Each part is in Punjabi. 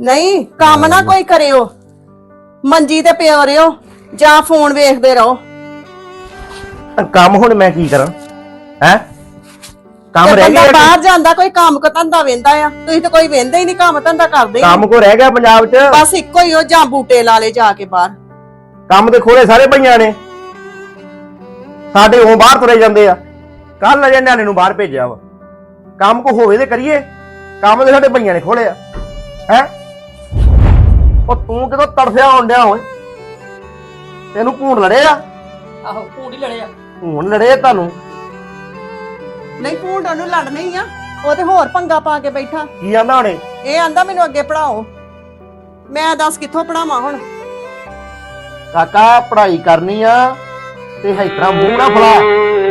ਨਹੀਂ ਕੰਮ ਨਾ ਕੋਈ ਕਰਿਓ। ਮੰਜੀ ਤੇ ਪਿਓ ਰਿਓ ਜਾਂ ਫੋਨ ਵੇਖਦੇ ਰਹੋ। ਤਾਂ ਕੰਮ ਹੁਣ ਮੈਂ ਕੀ ਕਰਾਂ? ਹੈ? ਕੰਮ ਤੇ ਰਹਿ ਬੰਦਾ ਗਿਆ ਬਾਹਰ ਜਾਂਦਾ ਕੋਈ ਕੰਮ ਕੋ ਧੰਦਾ ਵੇਂਦਾ ਆ। ਤੁਸੀਂ ਤਾਂ ਕੋਈ ਵੇਂਦਾ ਹੀ ਨਹੀਂ ਕੰਮ ਧੰਦਾ ਕਰਦੇ ਹੀ ਕੰਮ ਕੋ ਰਹਿ ਗਿਆ ਪੰਜਾਬ 'ਚ। ਬਸ ਇੱਕੋ ਹੀ ਉਹ ਜਾਂ ਬੂਟੇ ਲਾ ਲੇ ਜਾ ਕੇ ਬਾਹਰ। ਕੰਮ ਤੇ ਖੋਲੇ ਸਾਰੇ ਭਈਆਂ ਨੇ। ਸਾਡੇ ਉਹ ਬਾਹਰ ਤੁਰੇ ਜਾਂਦੇ ਆ। ਕੱਲ ਅਜੇ ਨਿਆਣੇ ਨੂੰ ਬਾਹਰ ਭੇਜਿਆ ਵਾ। ਕੰਮ ਕੋ ਹੋਵੇ ਤੇ ਕਰੀਏ। ਕੰਮ ਤੇ ਸਾਡੇ ਭਈਆਂ ਨੇ ਖੋਲੇ ਆ। ਹੈ? ਉਹ ਤੂੰ ਕਿਦੋਂ ਤੜਫਿਆ ਹੁੰਦਿਆ ਓਏ? ਤੈਨੂੰ ਭੂਣ ਲੜੇ ਆ ਆਹੋ ਭੂੰਡ ਹੀ ਲੜੇ ਆ ਭੂਣ ਲੜੇ ਤੁਹਾਨੂੰ? ਨਹੀਂ ਭੂੰਡਾਂ ਨੂੰ ਲੜਨਾ ਹੀ ਆ। ਉਹ ਤੇ ਹੋਰ ਪੰਗਾ ਪਾ ਕੇ ਬੈਠਾ। ਕੀ ਆਂਦਾ ਹੁਣੇ? ਇਹ ਆਂਦਾ ਮੈਨੂੰ ਅੱਗੇ ਪੜਾਓ ਮੈਂ ਦੱਸ ਕਿੱਥੋਂ ਪੜਾਵਾਂ ਹੁਣ? ਕਾਕਾ ਪੜ੍ਹਾਈ ਕਰਨੀ ਆ ਤੇ ਹੈਤਰਾ ਮੂੰਹ ਨਾ ਫਲਾ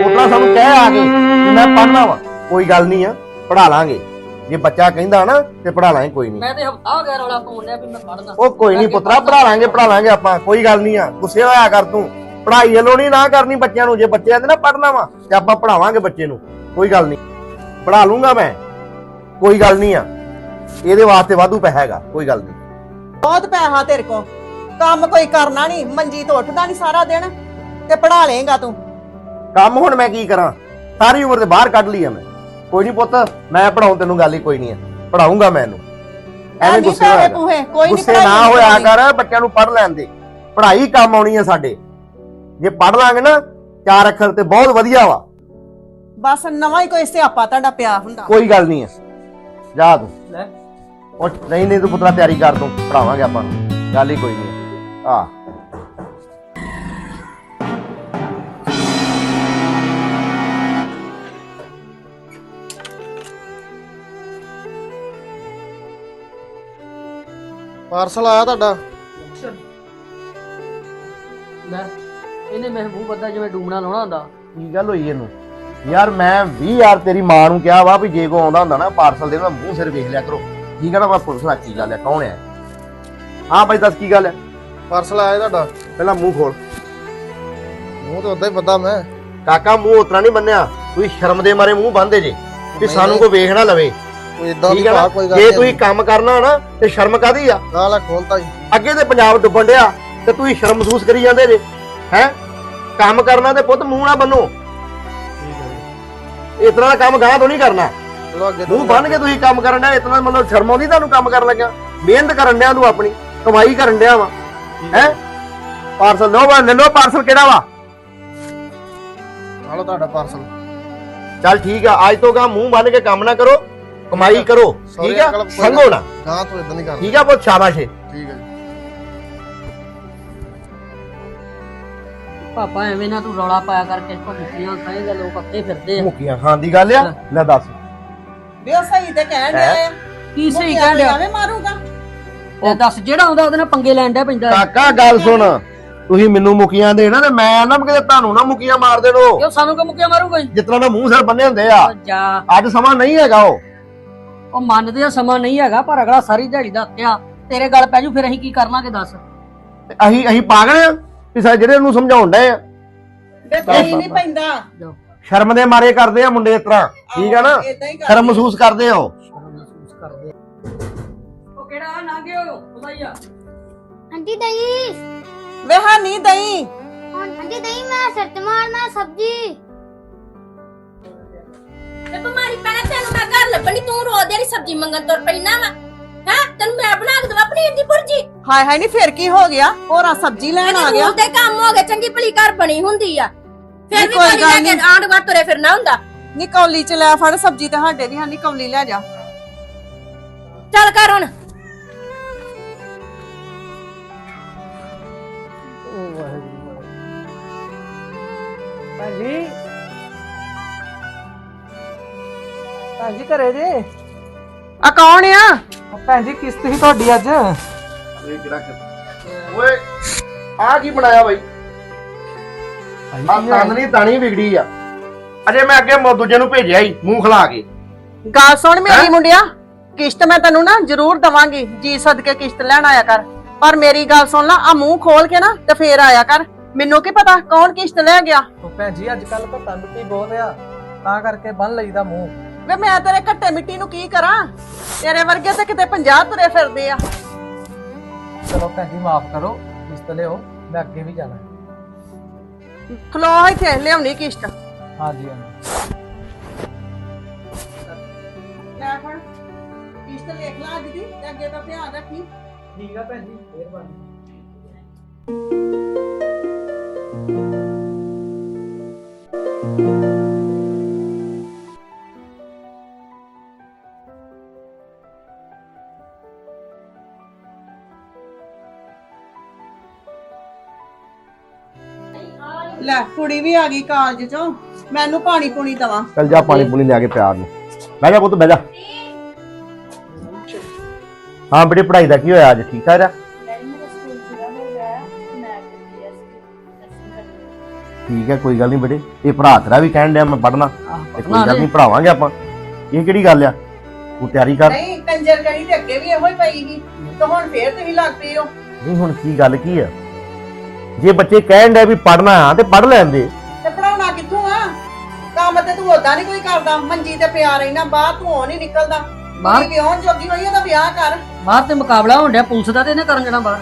ਉਤਰਾ ਸਾਨੂੰ ਕਹਿ ਆ ਕੇ ਕਿ ਮੈਂ ਪੜ੍ਹਨਾ ਵਾ। ਕੋਈ ਗੱਲ ਨਹੀਂ ਆ ਪੜ੍ਹਾ ਲਾਂਗੇ। ਜੇ ਬੱਚਾ ਕਹਿੰਦਾ ਨਾ ਤੇ ਪੜ੍ਹਾ ਲਾਂਗੇ ਕੋਈ ਨਹੀਂ। ਮੈਂ ਤੇ ਹਫਤਾ ਹੋ ਗਿਆ ਰੌਲਾ ਪਾਉਣ ਡਿਆ ਵੀ ਮੈਂ ਪੜਨਾ ਉਹ ਕੋਈ ਨਹੀਂ ਪੁੱਤਰਾ ਪੜ੍ਹਾ ਲਾਂਗੇ ਪੜ੍ਹਾ ਲਾਂਗੇ ਆਪਾਂ ਕੋਈ ਗੱਲ ਨਹੀਂ ਆ। ਗੁੱਸੇ ਹੋਇਆ ਕਰ ਤੂੰ। ਪੜ੍ਹਾਈ ਵੱਲੋਂ ਨਹੀਂ ਨਾ ਕਰਨੀ ਬੱਚਿਆਂ ਨੂੰ ਜੇ ਬੱਚੇ ਆਂਦੇ ਨਾ ਪੜ੍ਹਨਾ ਵਾ ਤੇ ਆਪਾਂ ਪੜ੍ਹਾਵਾਂਗੇ ਬੱਚੇ ਨੂੰ। ਕੋਈ ਗੱਲ ਨਹੀਂ। ਪੜ੍ਹਾ ਲੂੰਗਾ ਮੈਂ। ਕੋਈ ਗੱਲ ਨਹੀਂ ਆ। ਇਹਦੇ ਵਾਸਤੇ ਵਾਧੂ ਪੈਸਾ ਹੈਗਾ ਕੋਈ ਗੱਲ ਨਹੀਂ। ਬਹੁਤ ਪੈਸਾ ਤੇਰੇ ਕੋ ਕੰਮ ਕੋਈ ਕਰਨਾ ਨਹੀਂ ਮੰਜੀ ਤੋਂ ਉੱਠਦਾ ਨਹੀਂ ਸਾਰਾ ਦਿਨ ਤੇ ਪੜਾ ਲੇਗਾ ਤੂੰ। ਕੰਮ ਹੁਣ ਮੈਂ ਕੀ ਕਰਾਂ? ਸਾਰੀ ਉਮਰ ਤੇ ਬਾਹਰ ਕੱਢ ਲਈ ਆ ਮੈਂ। ਕੋਈ ਨਹੀਂ ਪੁੱਤ ਮੈਂ ਪੜਾਉਂ ਤੈਨੂੰ ਗੱਲ ਹੀ ਕੋਈ ਨਹੀਂ ਆ। ਪੜਾਉਂਗਾ ਮੈਂ ਇਹਨੂੰ ਐਵੇਂ ਗੁੱਸੇ ਹੋਇਆ ਕਰ। ਪੂਹੇ ਕੋਈ ਨਹੀਂ ਗੁੱਸੇ ਨਾ ਹੋਇਆ ਕਰ ਬੱਚਿਆਂ ਨੂੰ ਪੜ ਲੈਣ ਦੇ। ਪੜ੍ਹਾਈ ਕੰਮ ਆਉਣੀ ਆ ਸਾਡੇ। ਜੇ ਪੜ ਲਾਂਗੇ ਨਾ ਚਾਰ ਅੱਖਰ ਤੇ ਬਹੁਤ ਵਧੀਆ ਵਾ। ਬਸ ਨਵਾਂ ਹੀ ਕੋਈ ਸਿਆਪਾ ਤੁਹਾਡਾ ਪਿਆ ਹੁੰਦਾ। ਕੋਈ ਗੱਲ ਨਹੀਂ ਆ। ਜਾ ਤੂੰ। ਲੈ। ਉਹ ਨਹੀਂ ਨਹੀਂ ਤੂੰ ਪੁੱਤਰਾ ਤਿਆਰੀ ਕਰ ਤੂੰ। ਪੜਾਵਾਂਗੇ ਆਪਾਂ ਨੂੰ। ਗੱਲ ਹੀ ਕੋਈ ਨਹੀਂ ਆ। ਪਾਰਸਲ ਆਇਆ ਤੁਹਾਡਾ? ਲੈ ਇਹਨੇ ਮੇਰੇ ਮੂੰਹ ਬੱਦਾ ਜਿਵੇਂ ਡੂਮਣਾ ਲਾਉਣਾ ਹੁੰਦਾ। ਕੀ ਗੱਲ ਹੋਈ ਇਹਨੂੰ? ਯਾਰ ਮੈਂ 20 ਯਾਰ ਤੇਰੀ ਮਾਂ ਨੂੰ ਕਿਹਾ ਵਾ ਵੀ ਜੇ ਕੋ ਆਉਂਦਾ ਹੁੰਦਾ ਨਾ ਪਾਰਸਲ ਦੇ ਉਹਦਾ ਮੂੰਹ ਸਿਰ ਵੇਖ ਲਿਆ ਕਰੋ। ਕੀ ਕਹਣਾ ਮੈਂ ਪੁਲਿਸ ਨਾਲ ਕੀ ਗੱਲ ਹੈ? ਕੌਣ ਹੈ? ਹਾਂ ਬਾਈ ਦੱਸ ਕੀ ਗੱਲ ਹੈ? ਪਾਰਸਲ ਆਇਆ ਤੁਹਾਡਾ? ਪਹਿਲਾਂ ਮੂੰਹ ਖੋਲ। ਮੂੰਹ ਤੇ ਉਦਾਂ ਹੀ ਪਤਾ ਮੈਂ। ਕਾਕਾ ਮੂੰਹ ਉਤਰਾ ਨਹੀਂ ਬੰਨਿਆ। ਤੁਸੀਂ ਸ਼ਰਮ ਦੇ ਮਾਰੇ ਮੂੰਹ ਬੰਨਦੇ ਜੇ। ਵੀ ਸਾਨੂੰ ਕੋਈ ਵੇਖ ਨਾ ਲਵੇ। ਕੋਈ ਇਦਾਂ ਦੀ ਠੀਕ ਹੈ ਭਾ ਨਾ ਕੋਈ ਗੱਲ ਜੇ ਤੁਸੀਂ ਕੰਮ ਕਰਨਾ ਨਾ ਤੇ ਸ਼ਰਮ ਕਾਦੀ ਆ? ਗਾਲਾ ਖੋਲਤਾ ਜੀ। ਅੱਗੇ ਤੇ ਪੰਜਾਬ ਡੁੱਬਣ ਡਿਆ ਤੇ ਤੁਸੀਂ ਸ਼ਰਮ ਮਹਿਸੂਸ ਕਰੀ ਜਾਂਦੇ ਜੇ। ਹੈ? ਕੰਮ ਕਰਨਾ ਤੇ ਪੁੱਤ ਮੂੰਹ ਨਾ ਬੰਨੋ। ਇਤਨਾ ਦਾ ਕੰਮ ਗਾਹ ਤੋਂ ਨਹੀਂ ਕਰਨਾ। ਚਲੋ ਅੱਗੇ ਤੋਂ ਮੂੰਹ ਬੰਨ ਕੇ ਤੁਸੀਂ ਕੰਮ ਕਰਨ ਡਿਆ ਇਤਨਾ ਮਤਲਬ ਸ਼ਰਮ ਆਉਂਦੀ ਤੁਹਾਨੂੰ ਕੰਮ ਕਰਨ ਲੱਗਿਆ? ਮਿਹਨਤ ਕਰਨ ਡਿਆ ਤੂੰ ਆਪਣੀ ਕਮਾਈ ਕਰਨ ਡਿਆ ਵਾ। ਹੈ? ਪਾਰਸਲ ਲੋ ਵਾ ਲੈ ਪਾਰਸਲ ਕਿਹੜਾ ਵਾ? ਹਾਲੋ ਤੁਹਾਡਾ ਪਾਰਸਲ। ਚੱਲ ਠੀਕ ਆ ਅੱਜ ਤੋਂ ਗਾ ਮੂੰਹ ਬੰਨ ਕੇ ਕੰਮ ਨਾ ਕਰੋ। ਕਮਾਈ ਕਰੋ ਠੀਕ ਆ? ਸੰਗੋ ਨਾ। ਗਾਂ ਤੋਂ ਇਦਾਂ ਨਹੀਂ ਕਰਦਾ ਠੀਕ ਆ ਬਹੁਤ ਸ਼ਾਬਾਸ਼ ਏ ਠੀਕ ਹੈ ਜੀ। ਪਾਪਾ ਐਵੇਂ ਨਾ ਤੂੰ ਰੌਲਾ ਪਾਇਆ ਕਰਕੇ ਘੁੰਮੀਆਂ ਖਾਏਗਾ ਲੋਕ ਅੱਤੇ ਫਿਰਦੇ ਆ। ਮੁੱਕੀਆਂ ਖਾਣ ਦੀ ਗੱਲ ਆ ਲੈ। ਦੱਸ। ਵੀ ਉਹ ਸਹੀ ਤੇ ਕਹਿਣ ਡਿਆ ਆ। ਕੀ ਸਹੀ ਕਹਿਣ ਡਿਆ? ਐਵੇਂ ਮਾਰੂਗਾ। ਉਹ ਦੱਸ ਜਿਹੜਾ ਆਉਂਦਾ ਉਹਦੇ ਨਾਲ ਪੰਗੇ ਲੈਣ ਡਿਆ ਪੈਂਦਾ। ਕਾਕਾ ਗੱਲ ਸੁਣ। ਤੁਸੀਂ ਮੈਨੂੰ ਮੁਕੀਆਂ ਦੇਣਾ ਤੇ ਮੈਂ ਨਾ ਕਿਤੇ ਤੁਹਾਨੂੰ ਨਾ ਮੁਕੀਆਂ ਮਾਰ ਦੇਣੋ। ਕਿਉਂ ਸਾਨੂੰ ਕਿ ਮੁੱਕਿਆ ਮਾਰੂਗਾ ਜਿਤਨਾ ਦਾ ਮੂੰਹ ਸਿਰ ਬੰਨੇ ਹੁੰਦੇ ਆ। ਉਹ ਜਾ। ਅੱਜ ਸਮਾਂ ਨਹੀਂ ਹੈਗਾ ਉਹ। ਉਹ ਮੰਨਦੇ ਆ ਸਮਾਂ ਨਹੀਂ ਹੈਗਾ ਪਰ ਅਗਲਾ ਸਾਰੀ ਦਿਹਾੜੀ ਦਾ ਹੱਤਿਆ ਤੇਰੇ ਗੱਲ ਪੈ ਜੂ ਫਿਰ ਅਸੀਂ ਕੀ ਕਰਨਾਗੇ ਦੱਸ। ਤੇ ਅਸੀਂ ਅਸੀਂ ਪਾਗਲ ਆ ਵੀ ਸਾਡੇ ਜਿਹੜੇ ਉਹਨੂੰ ਸਮਝਾਉਣ ਡਏ ਆ। ਵੇ ਕੋਈ ਨਹੀਂ ਪੈਂਦਾ। ਜਾਓ। ਸ਼ਰਮ ਦੇ ਮਾਰੇ ਕਰਦੇ ਆ ਮੁੰਡੇ ਇਸ ਤਰ੍ਹਾਂ ਠੀਕ ਆ ਨਾ? ਹੀ ਸ਼ਰਮ ਮਹਿਸੂਸ ਕਰਦੇ ਆ ਉਹ। ਸ਼ਰਮ ਮਹਿਸੂਸ ਕਰਦੇ ਉਹ ਕਿਹੜਾ ਨਾ ਗਿਓ ਬਤਾਈਆ ਆਂਟੀ ਦਹੀਂ। ਵੇ ਹਾਂ ਨਹੀਂ ਦਈ ਆਂਟੀ ਦਹੀਂ ਮੈਂ ਸਿਰ ਮਾਰਨਾ ਸਬਜੀ। ਤੇ ਬਿਮਾਰੀ ਪੈਣਾ ਤੈਨੂੰ ਮੈਂ ਘਰ ਲੱਭਣੀ ਤੂੰ ਰੋਜ਼ ਦੀ ਸਬਜ਼ੀ ਮੰਗਣ ਤੁਰ ਪੈਣਾ ਵਾ। ਹੈ? ਤੈਨੂੰ ਮੈਂ ਬਣਾ ਕੇ ਦਵਾ ਪਨੀਰ ਦੀ ਭੁਰਜੀ? ਹਾਏ ਹਾਏ ਨਹੀਂ ਫਿਰ ਕੀ ਹੋ ਗਿਆ? ਹੋਰਾਂ ਸਬਜ਼ੀ ਲੈਣ ਆ ਗਿਆ। ਤੂੰ ਤੇ ਕੰਮ ਹੋ ਗਏ ਚੰਗੀ ਭਲੀ ਘਰ ਬਣੀ ਹੁੰਦੀ ਆ। ਨਹੀਂ, ਫਿਰ ਵੀ ਕੋਈ ਕੋਈ ਗੱਲ ਲੈ ਕੇ ਨਹੀਂ। ਆਂਢ ਗੁਆਂਢ ਤੁਰੇ ਫਿਰਨਾ ਹੁੰਦਾ। ਨੀ ਕੌਲੀ ਚ ਲੈ ਫੜ ਸਬਜ਼ੀ ਤੇ ਸਾਡੇ ਵੀ ਹਾਂ ਨੀ ਕੌਲੀ ਲੈ ਜਾ। ਚੱਲ ਕਰ ਹੁਣ। ਹਾਂਜੀ ਭੈਣ ਜੀ ਘਰੇ ਜੇ? ਆ ਕੌਣ ਆ? ਭੈਣ ਜੀ ਕਿਸ਼ਤ ਸੀ ਤੁਹਾਡੀ ਅੱਜ? ਓਏ ਆ ਕੀ ਬਣਾਇਆ ਬਾਈ? ਆ ਤੰਦ ਨਹੀਂ ਤਾਣੀ ਵਿਗੜੀ ਆ। ਅਜੇ ਮੈਂ ਅੱਗੇ ਮ- ਦੂਜੇ ਨੂੰ ਭੇਜਿਆ ਹੀ ਮੂੰਹ ਖਲਾ ਕੇ। ਗੱਲ ਸੁਣ ਮੇਰੀ ਹੈਂ? ਮੁੰਡਿਆ ਕਿਸ਼ਤ ਮੈਂ ਤੈਨੂੰ ਨਾ ਜ਼ਰੂਰ ਦਵਾਂਗੀ ਜੀ ਸਦਕੇ ਕਿਸ਼ਤ ਲੈਣ ਆਇਆ ਕਰ। ਪਰ ਮੇਰੀ ਗੱਲ ਸੁਣ ਲੈ ਆ ਮੂੰਹ ਖੋਲ ਕੇ ਨਾ ਤੇ ਫੇਰ ਆਇਆ ਕਰ। ਮੈਨੂੰ ਕੀ ਪਤਾ ਕੌਣ ਕਿਸ਼ਤ ਲੈ ਗਿਆ? ਉਹ ਭੈਣ ਜੀ ਅੱਜ ਕੱਲ ਤਾਂ ਤੰਦਤੀ ਬਹੁਤ ਆ। ਤਾਂ ਕਰਕੇ ਬੰਨ ਲਈਦਾ ਮੂੰਹ। ਵੇ ਮੈਂ ਤੇਰੇ ਘੱਟੇ ਮਿੱਟੀ ਨੂੰ ਕੀ ਕਰਾਂ? ਤੇਰੇ ਵਰਗੇ ਤੇ ਕਿਤੇ 50 ਤੁਰੇ ਫਿਰਦੇ ਆ। ਚਲੋ ਭੈਣ ਜੀ ਮਾਫ ਕਰੋ ਕਿਸ਼ਤ ਲਿਓ ਮੈਂ ਅੱਗੇ ਵੀ ਜਾਣਾ। ਖਲੋ ਇੱਥੇ ਲਿਆਉਣੀ ਕਿਸ਼ਤ। ਹਾਂਜੀ ਹਾਂਜੀ। ਲੈ ਫੜ ਕਿਸ਼ਤ ਲਿਖ ਲਾ ਅੱਜ ਦੀ ਤੇ ਅੱਗੇ ਦਾ ਧਿਆਨ ਰੱਖੀ। ਠੀਕ ਆ ਭੈਣ ਜੀ ਮਿਹਰਬਾਨੀ। ਲੈ ਕੁੜੀ ਵੀ ਆ ਗਈ ਕਾਲਜ ਚੋਂ। ਮੈਨੂੰ ਪਾਣੀ ਪੂਣੀ ਦਵਾ। ਚੱਲ ਜਾ ਪਾਣੀ ਪੂਣੀ ਲਿਆ ਕੇ ਪਿਆਰ ਨੂੰ। ਬਹਿ ਜਾ ਪੁੱਤ ਬਹਿ ਜਾ। ਹਾਂ ਬੇਟੇ ਪੜ੍ਹਾਈ ਦਾ ਕੀ ਹੋਇਆ ਅੱਜ? ਠੀਕ ਠਾਕ ਆ? ਠੀਕ ਹੈ ਕੋਈ ਗੱਲ ਨਹੀਂ ਬੇਟੇ। ਇਹ ਭਰਾ ਤੇਰਾ ਵੀ ਕਹਿਣ ਡਿਆ ਮੈਂ ਪੜਨਾ ਕੋਈ ਗੱਲ ਨਹੀਂ ਪੜਾਵਾਂਗੇ ਆਪਾਂ। ਇਹ ਕਿਹੜੀ ਗੱਲ ਆ? ਤੂੰ ਤਿਆਰੀ ਕਰ। ਨਹੀਂ ਕੰਜਰ ਗੜੀ ਤੇ ਅੱਗੇ ਵੀ ਇਹੋ ਹੀ ਪਈ ਸੀ। ਤੇ ਹੁਣ ਫੇਰ ਤੁਸੀਂ ਲੱਗ ਪਏ ਹੋ। ਨਹੀਂ ਹੁਣ ਕੀ ਗੱਲ ਕੀ ਆ? ਜੇ ਬੱਚੇ ਕਹਿਣ ਡਿਆ ਵੀ ਪੜਨਾ ਆ ਤੇ ਪੜ ਲੈਂਦੇ। ਤੇ ਪੜਾਉਣਾ ਕਿੱਥੋਂ ਆ? ਕੰਮ ਤੇ ਤੂੰ ਓਦਾਂ ਨਹੀਂ ਕੋਈ ਕਰਦਾ। ਮੰਜੀ ਤੇ ਪਿਆ ਰਹਿਣਾ ਬਾਹਰ ਤੂੰ ਉਹ ਨਹੀਂ ਨਿਕਲਦਾ। ਬਾਹਰ ਬਾਹਰ ਵਿਆਹਣ ਜੋਗੀ ਹੋਈ ਉਹਦਾ ਵਿਆਹ ਕਰ। ਬਾਹਰ ਤੇ ਮੁਕਾਬਲਾ ਹੋਣ ਡਿਆ ਪੁਲਿਸ ਦਾ ਤੇ ਇਹਨੇ ਕਰਨ ਜਾਣਾ ਬਾਹਰ।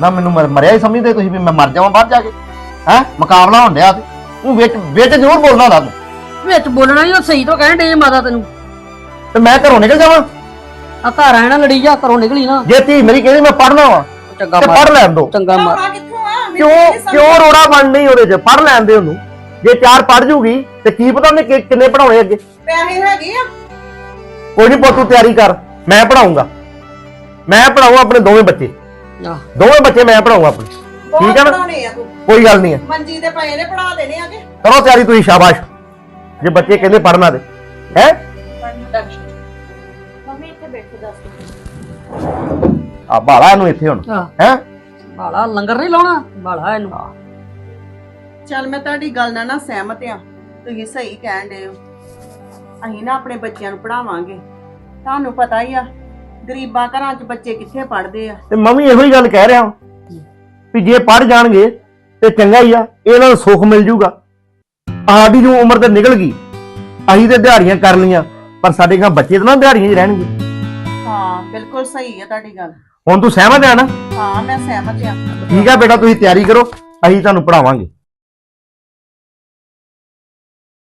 ਨਾ ਮੈਨੂੰ ਮਰ- ਮਰਿਆ ਹੀ ਸਮਝਦੇ ਤੁਸੀਂ ਵੀ ਮੈਂ ਮਰ ਜਾਵਾਂ ਬਾਹਰ ਜਾ ਕੇ। ਹੈ? ਮੁਕਾਬਲਾ ਹੋਣ ਡਿਆ ਤੇ। ਤੂੰ ਵਿੱਚ ਵਿੱਚ ਜ਼ਰੂਰ ਬੋਲਣਾ ਹੁੰਦਾ ਤੂੰ ਵਿੱਚ ਬੋਲਣਾ ਨਹੀਂ ਉਹ ਸਹੀ ਤੋਂ ਕਹਿਣ ਡੇ ਮਾਤਾ ਤੈਨੂੰ। ਤੇ ਮੈਂ ਘਰੋਂ ਨਿਕਲ ਜਾਵਾਂ? ਆ ਘਰ ਆਇਆ ਨਾ ਲੜੀ ਜਾ ਘਰੋਂ ਨਿਕਲੀ ਨਾ। ਜੇ ਧੀ ਮੇਰੀ ਕਹਿੰਦੀ ਮੈਂ ਪੜਨਾ ਵਾ ਚੰਗਾ ਤੇ ਮਾਰ ਪੜ ਲੈਣ ਦੋ। ਚੰਗਾ ਮਾਰ ਪੜਾਉਣਾ ਕਿਉਂ ਕਿਉਂ ਰੋੜਾ ਬਣ ਨਹੀਂ ਉਹਦੇ ਚ? ਪੜ ਲੈਣ ਦੇ ਉਹਨੂੰ। ਜੇ ਚਾਰ ਪੜ ਜੂਗੀ ਤੇ ਕੀ ਪਤਾ ਉਹਨੇ ਕਿ- ਕਿੰਨੇ ਪੜਾਉਣੇ ਅੱਗੇ। ਪੈਸੇ ਹੈਗੇ ਆ। ਕੋਈ ਨਹੀਂ ਪੁੱਤ ਤੂੰ ਤਿਆਰੀ ਕਰ। ਮੈਂ ਪੜਾਉਂਗਾ ਮੈਂ ਪੜਾਉਂਗਾ ਆਪਣੇ ਦੋਵੇਂ ਬੱਚੇ। ਦੋਵੇਂ ਬੱਚੇ ਮੈਂ ਪੜਾਉਂਗਾ ਆਪਣੇ। ਬਹੁਤ ਠੀਕ ਹੈ ਨਾ? ਪੜਾਉਣੇ ਆ ਤੂੰ। ਕੋਈ ਗੱਲ ਨਹੀਂ ਹੈ ਮੰਜੀ ਤੇ ਪਏ ਨੇ ਪੜਾ ਦੇਣੇ ਆਗੇ ਕਰੋ ਤਿਆਰੀ ਤੁਸੀਂ ਸ਼ਾਬਾਸ਼। ਜੇ ਬੱਚੇ ਕਹਿੰਦੇ ਪੜਨਾ ਤੇ। ਹੈ? ਮੰਮੀ ਇੱਥੇ ਬੈਠੋ ਦੱਸ ਆ ਬਾਲਾ ਇਹਨੂੰ ਇੱਥੇ ਹੁਣ। ਹੈ? ਬਾਲਾ ਲੰਗਰ ਨਹੀਂ ਲਾਉਣਾ? ਬਾਲਾ ਇਹਨੂੰ। ਚੱਲ ਮੈਂ ਤੁਹਾਡੀ ਗੱਲ ਨਾਲ ਨਾ ਸਹਿਮਤ ਆ। ਤੁਸੀਂ ਸਹੀ ਕਹਿਣ ਦੇ ਹੋ। ਅਸੀਂ ਨਾ ਆਪਣੇ ਬੱਚਿਆਂ ਨੂੰ ਪੜਾਵਾਂਗੇ ਤੁਹਾਨੂੰ ਪਤਾ ਹੀ ਆ ਗਰੀਬਾਂ ਘਰਾਂ 'ਚ ਬੱਚੇ ਕਿੱਥੇ ਪੜਦੇ ਆ? ਤੇ ਮੈਂ ਵੀ ਇਹੋ ਹੀ ਗੱਲ ਕਹਿ ਰਿਹਾ ਹਾਂ ਵੀ ਜੇ ਪੜ ਜਾਣਗੇ ਤੇ ਚੰਗਾ ਹੀ ਆ ਇਹਨਾਂ ਨੂੰ ਸੁੱਖ ਮਿਲ ਜੂਗਾ। ਸਾਡੀ ਨੂੰ ਉਮਰ ਤੇ ਨਿਕਲ ਗਈ ਅਸੀਂ ਤੇ ਦਿਹਾੜੀਆਂ ਕਰ ਲਈਆਂ ਪਰ ਸਾਡੇ ਘਰ ਬੱਚੇ ਤਾਂ ਨਾ ਦਿਹਾੜੀਆਂ 'ਚ ਰਹਿਣਗੇ। ਹਾਂ ਬਿਲਕੁਲ ਸਹੀ ਆ ਤੁਹਾਡੀ ਗੱਲ। ਹੁਣ ਤੂੰ ਸਹਿਮਤ ਹੈ ਨਾ? ਹਾਂ ਮੈਂ ਸਹਿਮਤ ਆ। ਠੀਕ ਆ ਬੇਟਾ ਤੁਸੀਂ ਤਿਆਰੀ ਕਰੋ ਅਸੀਂ ਤੁਹਾਨੂੰ ਪੜਾਵਾਂਗੇ